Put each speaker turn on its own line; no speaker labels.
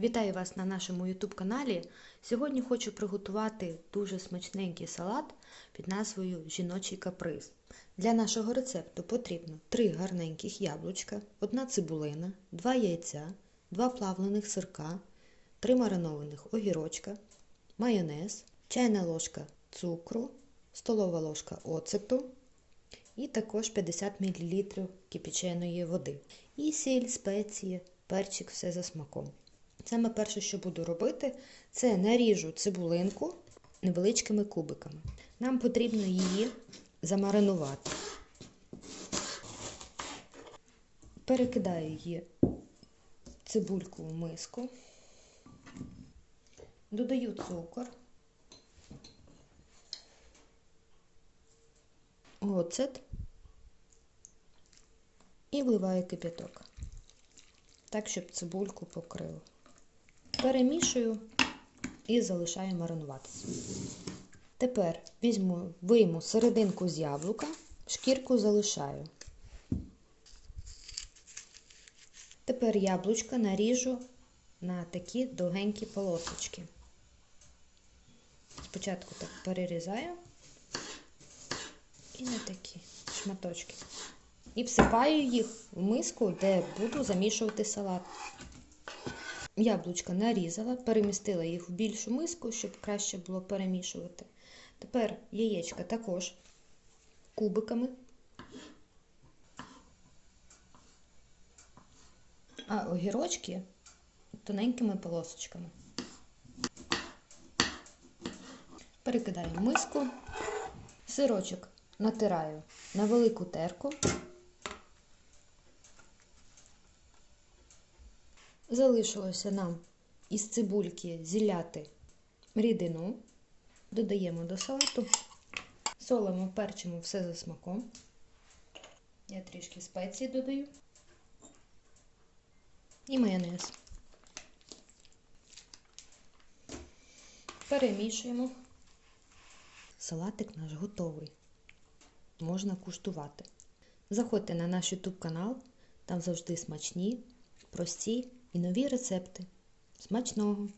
Вітаю вас на нашому YouTube каналі. Сьогодні хочу приготувати дуже смачненький салат під назвою Жіночий каприз. Для нашого рецепту потрібно 3 гарненьких яблучка, 1 цибулина, 2 яйця, 2 плавлених сирка, 3 маринованих огірочка, майонез, чайна ложка цукру, столова ложка оцету і також 50 мл кипяченої води. І сіль, спеції, перчик, все за смаком. Саме перше, що буду робити, це наріжу цибулинку невеличкими кубиками. Нам потрібно її замаринувати. Перекидаю її цибульку в миску, додаю цукор, оцет і вливаю кип'яток, так, щоб цибульку покрило. Перемішую і залишаю маринуватися. Тепер візьму, вийму серединку з яблука, шкірку залишаю. Тепер яблучка наріжу на такі довгенькі полосочки. Спочатку так перерізаю і на такі шматочки. І всипаю їх в миску, де буду замішувати салат. Яблучка нарізала, перемістила їх в більшу миску, щоб краще було перемішувати. Тепер яєчка також кубиками, а огірочки тоненькими полосочками. Перекидаю в миску, сирочок натираю на велику терку. Залишилося нам із цибульки зіляти рідину, додаємо до салату, солимо, перчимо все за смаком. Я трішки спеції додаю і майонез. Перемішуємо. Салатик наш готовий. Можна куштувати. Заходьте на наш YouTube канал, там завжди смачні, прості і нові рецепти. Смачного!